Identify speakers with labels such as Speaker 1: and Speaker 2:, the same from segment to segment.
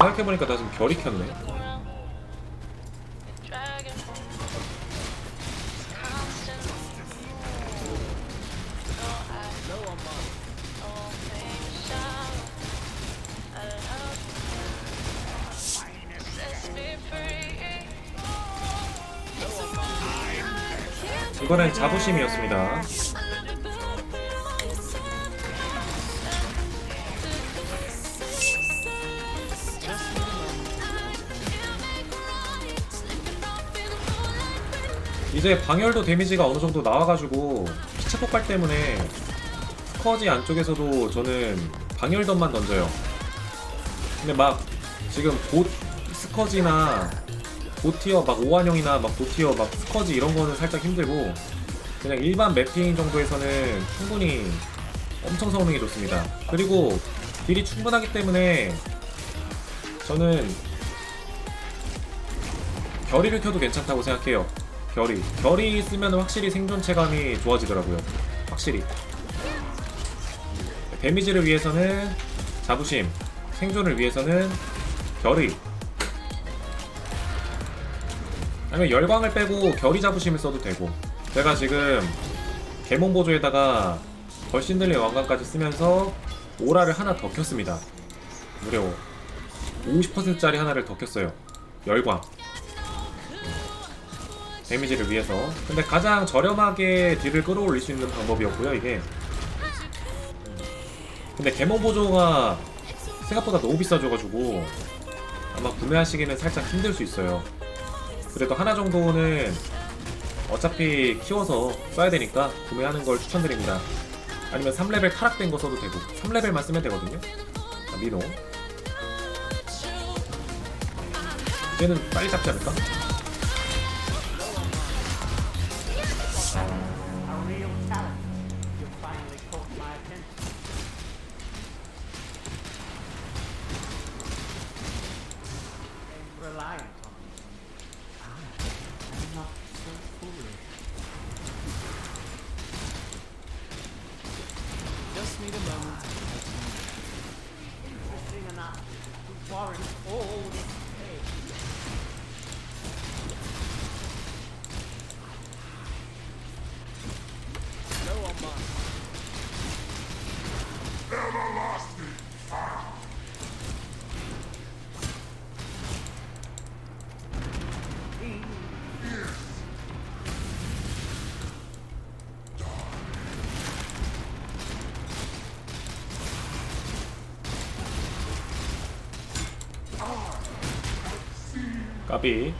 Speaker 1: 생각해보니까 나 지금 결이 켰네. 이번엔 자부심이었습니다 이제 방열도 데미지가 어느 정도 나와가지고 피체 폭발 때문에 스커지 안쪽에서도 저는 방열던만 던져요. 근데 막 지금 봇 스커지나 보티어 막 오한형이나 막 보티어 막 스커지 이런 거는 살짝 힘들고 그냥 일반 맵핑 정도에서는 충분히 엄청 성능이 좋습니다. 그리고 딜이 충분하기 때문에 저는 결의를 켜도 괜찮다고 생각해요. 결의. 결의 쓰면 확실히 생존 체감이 좋아지더라고요. 확실히. 데미지를 위해서는 자부심, 생존을 위해서는 결의. 아니면 열광을 빼고 결의 자부심을 써도 되고. 제가 지금 개몬 보조에다가 걸신들의 왕관까지 쓰면서 오라를 하나 더 켰습니다. 무려 50%짜리 하나를 더 켰어요. 열광. 데미지를 위해서. 근데 가장 저렴하게 딜을 끌어올릴 수 있는 방법이었고요 이게. 근데 개몬 보조가 생각보다 너무 비싸져가지고 아마 구매하시기는 살짝 힘들 수 있어요. 그래도 하나 정도는 어차피 키워서 써야 되니까 구매하는 걸 추천드립니다. 아니면 3레벨 타락된 거 써도 되고 3레벨만 쓰면 되거든요. 자, 미노 이제는 빨리 잡지 않을까?
Speaker 2: Just need a moment.
Speaker 3: Interesting enough to warrant all
Speaker 2: oh.
Speaker 1: 까비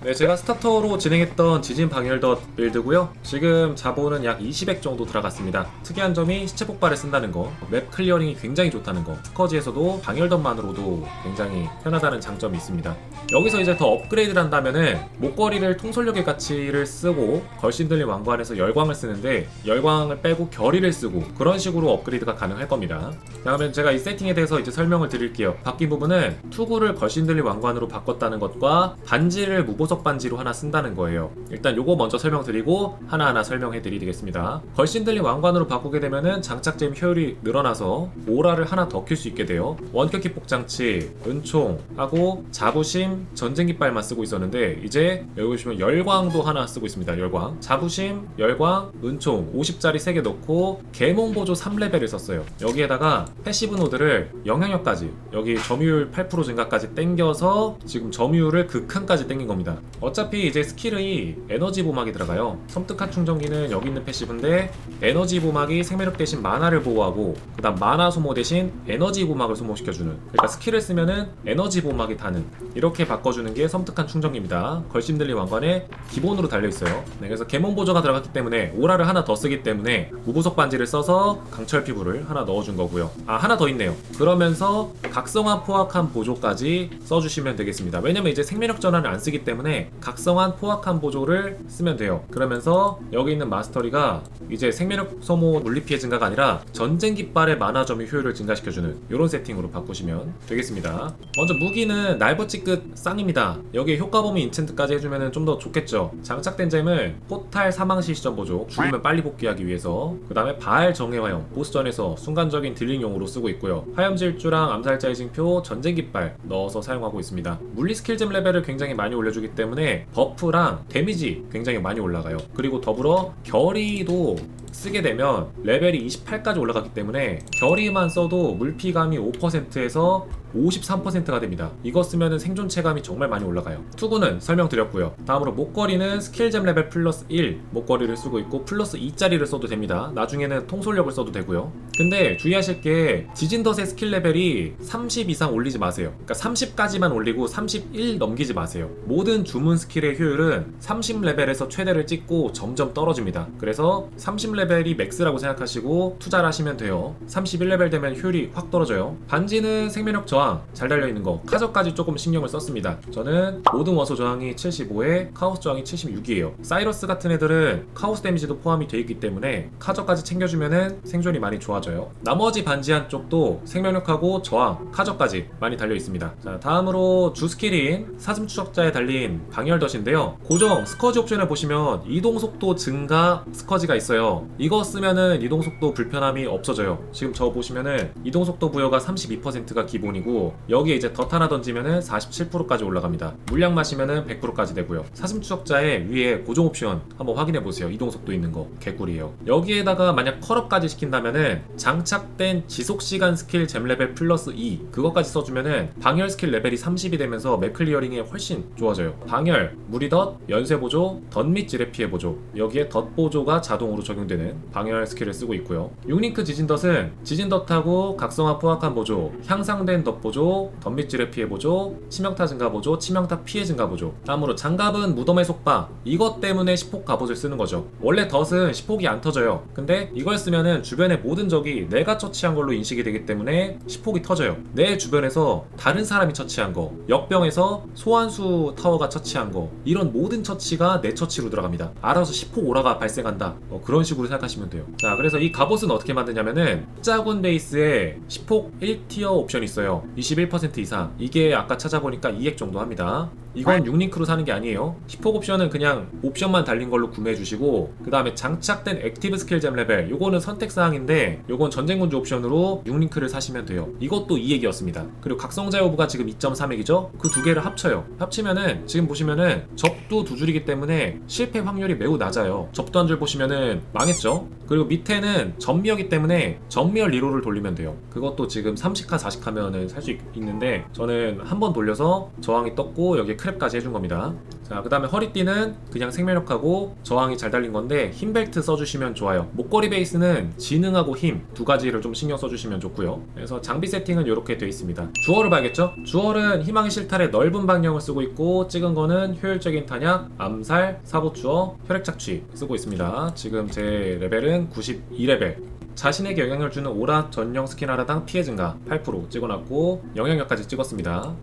Speaker 1: 네, 제가 스타터로 진행했던 지진 방열덧 빌드고요. 지금 자본은 약 20액 정도 들어갔습니다. 특이한 점이 시체 폭발을 쓴다는 거, 맵 클리어링이 굉장히 좋다는 거, 스커지에서도 방열덧만으로도 굉장히 편하다는 장점이 있습니다. 여기서 이제 더 업그레이드를 한다면은 목걸이를 통솔력의 가치를 쓰고 걸신들린 왕관 에서 열광을 쓰는데 열광을 빼고 결의를 쓰고 그런 식으로 업그레이드가 가능할 겁니다. 자, 그러면 제가 이 세팅에 대해서 이제 설명을 드릴게요. 바뀐 부분은 투구를 걸신들린 왕관으로 바꿨다는 것과 반지를 무보석 반지로 하나 쓴다는 거예요. 일단 요거 먼저 설명드리고 하나하나 설명해 드리겠습니다. 걸신들린 왕관으로 바꾸게 되면은 장착잼 효율이 늘어나서 오라를 하나 더 킬 수 있게 돼요. 원격 기 폭장치, 은총 하고 자부심, 전쟁깃발만 쓰고 있었는데 이제 여기 보시면 열광도 하나 쓰고 있습니다. 열광. 자부심, 열광, 은총 50짜리 3개 넣고 개몽 보조 3레벨을 썼어요. 여기에다가 패시브 노드를 영향력까지 여기 점유율 8% 증가까지 땡겨서 지금 점유율을 극한까지 땡긴 겁니다. 어차피 이제 스킬의 에너지 보막이 들어가요. 섬뜩한 충전기는 여기 있는 패시브인데 에너지 보막이 생명력 대신 만화를 보호하고 그다음 만화 소모 대신 에너지 보막을 소모시켜주는 그러니까 스킬을 쓰면은 에너지 보막이 다는 이렇게 바꿔주는 게 섬뜩한 충전기입니다. 걸심들리 왕관에 기본으로 달려있어요. 네, 그래서 개몬 보조가 들어갔기 때문에 오라를 하나 더 쓰기 때문에 무보석 반지를 써서 강철 피부를 하나 넣어준 거고요. 아 하나 더 있네요. 그러면서 각성화 포악한 보조까지 써주시면 되겠습니다. 왜냐면 이제 생명력 전환을 안 쓰기 때문에 때문에 각성한 포악한 보조를 쓰면 돼요. 그러면서 여기 있는 마스터리가 이제 생명력 소모 물리 피해 증가가 아니라 전쟁 깃발의 만화 점유 효율을 증가시켜주는 이런 세팅으로 바꾸시면 되겠습니다. 먼저 무기는 날버치 끝 쌍입니다. 여기에 효과 범위 인챈트까지 해주면 좀 더 좋겠죠. 장착된 잼은 포탈 사망 시 시점 보조, 죽으면 빨리 복귀하기 위해서 그 다음에 바알 정예화형 보스전에서 순간적인 딜링용으로 쓰고 있고요. 화염 질주랑 암살자의 징표, 전쟁 깃발 넣어서 사용하고 있습니다. 물리 스킬잼 레벨을 굉장히 많이 올려주기 때문에 버프랑 데미지 굉장히 많이 올라가요. 그리고 더불어 결의도 쓰게 되면 레벨이 28까지 올라갔기 때문에 결의만 써도 물피감이 5%에서 53%가 됩니다. 이거 쓰면 생존 체감이 정말 많이 올라가요. 투구는 설명드렸고요. 다음으로 목걸이는 스킬잼 레벨 플러스 1 목걸이를 쓰고 있고 플러스 2짜리를 써도 됩니다. 나중에는 통솔력을 써도 되고요. 근데 주의하실 게 지진덫의 스킬 레벨이 30 이상 올리지 마세요. 그러니까 30까지만 올리고 31 넘기지 마세요. 모든 주문 스킬의 효율은 30 레벨에서 최대를 찍고 점점 떨어집니다. 그래서 30 레벨이 맥스라고 생각하시고 투자를 하시면 돼요. 31레벨 되면 효율이 확 떨어져요. 반지는 생명력 저항 잘 달려있는 거 카저까지 조금 신경을 썼습니다. 저는 모든 원소 저항이 75에 카오스 저항이 76이에요. 사이러스 같은 애들은 카오스 데미지도 포함이 돼 있기 때문에 카저까지 챙겨주면은 생존이 많이 좋아져요. 나머지 반지 한쪽도 생명력하고 저항, 카저까지 많이 달려 있습니다. 자, 다음으로 주 스킬인 사슴 추적자에 달린 방열덫인데요. 고정 스커지 옵션을 보시면 이동 속도 증가 스커지가 있어요. 이거 쓰면은 이동 속도 불편함이 없어져요. 지금 저 보시면은 이동 속도 부여가 32%가 기본이고 여기에 이제 덫 하나 던지면은 47%까지 올라갑니다. 물량 마시면은 100%까지 되고요. 사슴 추적자의 위에 고정 옵션 한번 확인해 보세요. 이동 속도 있는 거 개꿀이에요. 여기에다가 만약 컬업까지 시킨다면은 장착된 지속 시간 스킬 잼 레벨 플러스 2 그것까지 써주면은 방열 스킬 레벨이 30이 되면서 맵 클리어링에 훨씬 좋아져요. 방열, 무리덫, 연쇄 보조, 덫및 지뢰 피해 보조 여기에 덫 보조가 자동으로 적용되는 방열 스킬을 쓰고 있고요. 6링크 지진덫은 지진덫하고 각성화 포악한 보조, 향상된 덫 보조, 지뢰 피해 보조, 치명타 증가 보조, 치명타 피해 증가 보조. 다음으로 장갑은 무덤의 속박 이것 때문에 시폭 갑옷을 쓰는 거죠. 원래 덫은 시폭이 안 터져요. 근데 이걸 쓰면은 주변의 모든 적이 내가 처치한 걸로 인식이 되기 때문에 시폭이 터져요. 내 주변에서 다른 사람이 처치한 거, 역병에서 소환수 타워가 처치한 거, 이런 모든 처치가 내 처치로 들어갑니다. 알아서 시폭 오라가 발생한다. 어, 그런 식으로 생각하시면 돼요. 자, 그래서 이 갑옷은 어떻게 만드냐면은 짜군 베이스에 시폭 1티어 옵션이 있어요. 21% 이상. 이게 아까 찾아보니까 2액 정도 합니다. 이건 6링크로 사는 게 아니에요. 시폭 옵션은 그냥 옵션만 달린 걸로 구매해 주시고 그 다음에 장착된 액티브 스킬 잼 레벨 요거는 선택 사항인데 요건 전쟁군주 옵션으로 6링크를 사시면 돼요. 이것도 2액이었습니다. 그리고 각성자 여부가 지금 2.3액이죠? 그 두 개를 합쳐요. 합치면은 지금 보시면은 접두 두 줄이기 때문에 실패 확률이 매우 낮아요. 접두 한 줄 보시면은 망했죠? 그리고 밑에는 전미어기 때문에 전미어 리로를 돌리면 돼요. 그것도 지금 30카 40카면은 살 수 있는데 저는 한 번 돌려서 저항이 떴고 여기에 크랩까지 해준 겁니다. 자, 그 다음에 허리띠는 그냥 생명력하고 저항이 잘 달린 건데 힘 벨트 써주시면 좋아요. 목걸이 베이스는 지능하고 힘 두 가지를 좀 신경 써주시면 좋고요. 그래서 장비 세팅은 이렇게 되어 있습니다. 주얼을 봐야겠죠? 주얼은 희망의 실탈의 넓은 방향을 쓰고 있고 찍은 거는 효율적인 탄약, 암살, 사고 추어, 혈액 착취 쓰고 있습니다. 지금 제 레벨은 92레벨. 자신에게 영향을 주는 오라 전용 스킨 하나당 피해 증가 8% 찍어놨고 영향력까지 찍었습니다.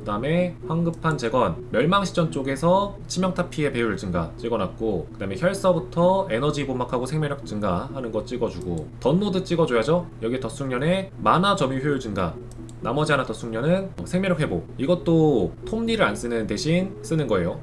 Speaker 1: 그 다음에 황급한 재건. 멸망 시전 쪽에서 치명타 피해 배율 증가 찍어놨고 그 다음에 혈서부터 에너지 보막하고 생명력 증가하는 거 찍어주고 덧노드 찍어줘야죠. 여기 덧숙련에 만화 점유 효율 증가. 나머지 하나 덧숙련은 생명력 회복. 이것도 톱니를 안 쓰는 대신 쓰는 거예요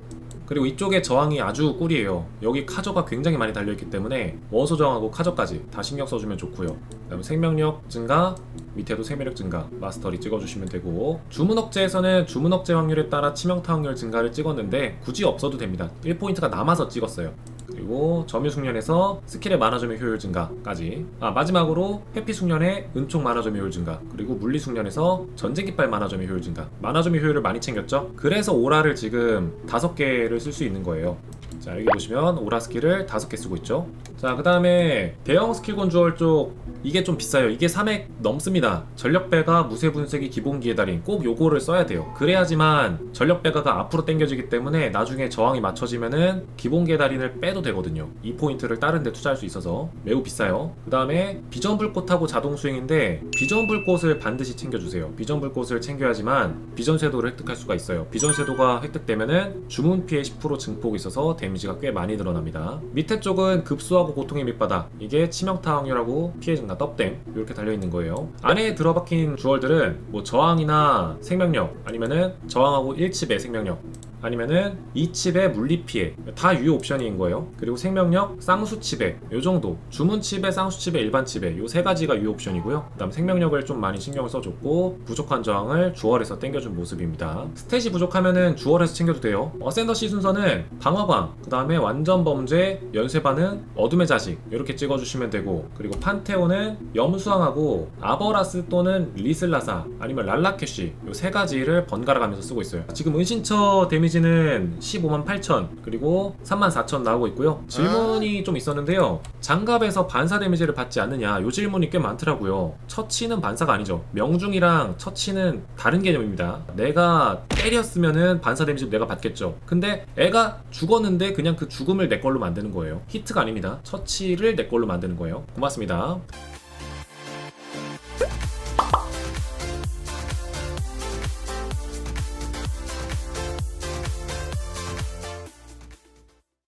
Speaker 1: 그리고 이쪽에 저항이 아주 꿀이에요. 여기 카저가 굉장히 많이 달려있기 때문에 원소 저항하고 카저까지 다 신경 써주면 좋고요. 그 다음에 생명력 증가, 밑에도 생명력 증가, 마스터리 찍어주시면 되고 주문 억제에서는 주문 억제 확률에 따라 치명타 확률 증가를 찍었는데 굳이 없어도 됩니다. 1포인트가 남아서 찍었어요. 그리고 점유 숙련에서 스킬의 만화 점유 효율 증가까지. 아 마지막으로 회피 숙련의 은총 만화 점유 효율 증가. 그리고 물리 숙련에서 전쟁 깃발 만화 점유 효율 증가. 만화 점유 효율을 많이 챙겼죠? 그래서 오라를 지금 다섯 개를 쓸 수 있는 거예요. 자 여기 보시면 오라 스킬을 다섯 개 쓰고 있죠 자, 그 다음에 대형 스킬건 주얼 쪽 이게 좀 비싸요. 이게 3액 넘습니다. 전력배가 무쇠 분쇄기 기본기의 달인 꼭 요거를 써야 돼요. 그래야지만 전력배가가 앞으로 당겨지기 때문에 나중에 저항이 맞춰지면은 기본기의 달인을 빼도 되거든요. 이 포인트를 다른 데 투자할 수 있어서 매우 비싸요. 그 다음에 비전 불꽃하고 자동 수행인데 비전 불꽃을 반드시 챙겨주세요. 비전 불꽃을 챙겨야지만 비전 쇄도를 획득할 수가 있어요. 비전 쇄도가 획득되면은 주문 피해 10% 증폭이 있어서 데미지가 꽤 많이 늘어납니다. 밑에 쪽은 급소하고 고통의 밑바닥 이게 치명타 확률하고 피해 증가 떡댐 이렇게 달려 있는 거예요. 안에 들어박힌 주얼들은 뭐 저항이나 생명력 아니면은 저항하고 1칩의 생명력 아니면은 2칩의 물리 피해 다 유효 옵션인 거예요. 그리고 생명력 쌍수 칩에 요 정도 주문 칩에 쌍수 칩에 일반 칩에 요 세 가지가 유효 옵션이고요. 그다음 생명력을 좀 많이 신경을 써줬고 부족한 저항을 주얼에서 땡겨준 모습입니다. 스탯이 부족하면은 주얼에서 챙겨도 돼요. 어센더시 순서는 방어광 그다음에 완전 범죄 연쇄 반응 어둠 의 자식 이렇게 찍어주시면 되고 그리고 판테온은 염수왕하고 아버라스 또는 리슬라사 아니면 랄라캐시 요세 가지를 번갈아 가면서 쓰고 있어요. 지금 은신처 데미지는 15만 8천 그리고 3만 4천 나오고 있고요. 질문이 좀 있었는데요. 장갑에서 반사 데미지를 받지 않느냐 요 질문이 꽤 많더라고요. 처치는 반사가 아니죠. 명중이랑 처치는 다른 개념입니다. 내가 때렸으면은 반사 데미지를 내가 받겠죠. 근데 애가 죽었는데 그냥 그 죽음을 내 걸로 만드는 거예요. 히트가 아닙니다. 처치를 내 걸로 만드는 거예요. 고맙습니다.